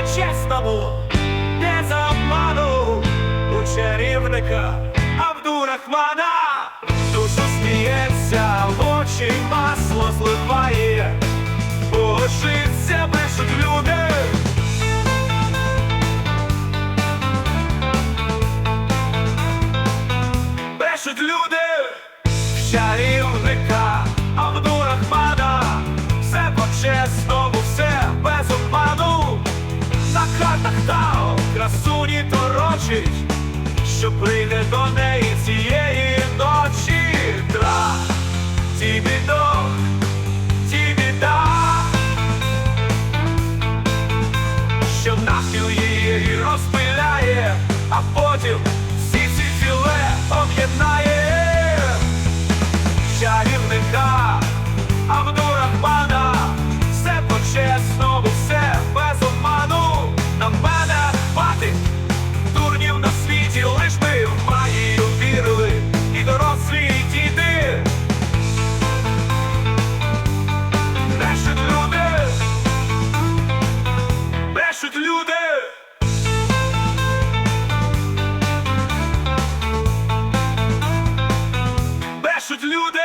по-чесному, не за обману у чарівника Абдурахмана. Душу сміється, в очі масло зливає, Божиться брешуть люди. Брешуть люди, в чарівника до неї цієї ночі. Тра, ті бідо, ті біда, що нахил її пишуть люди.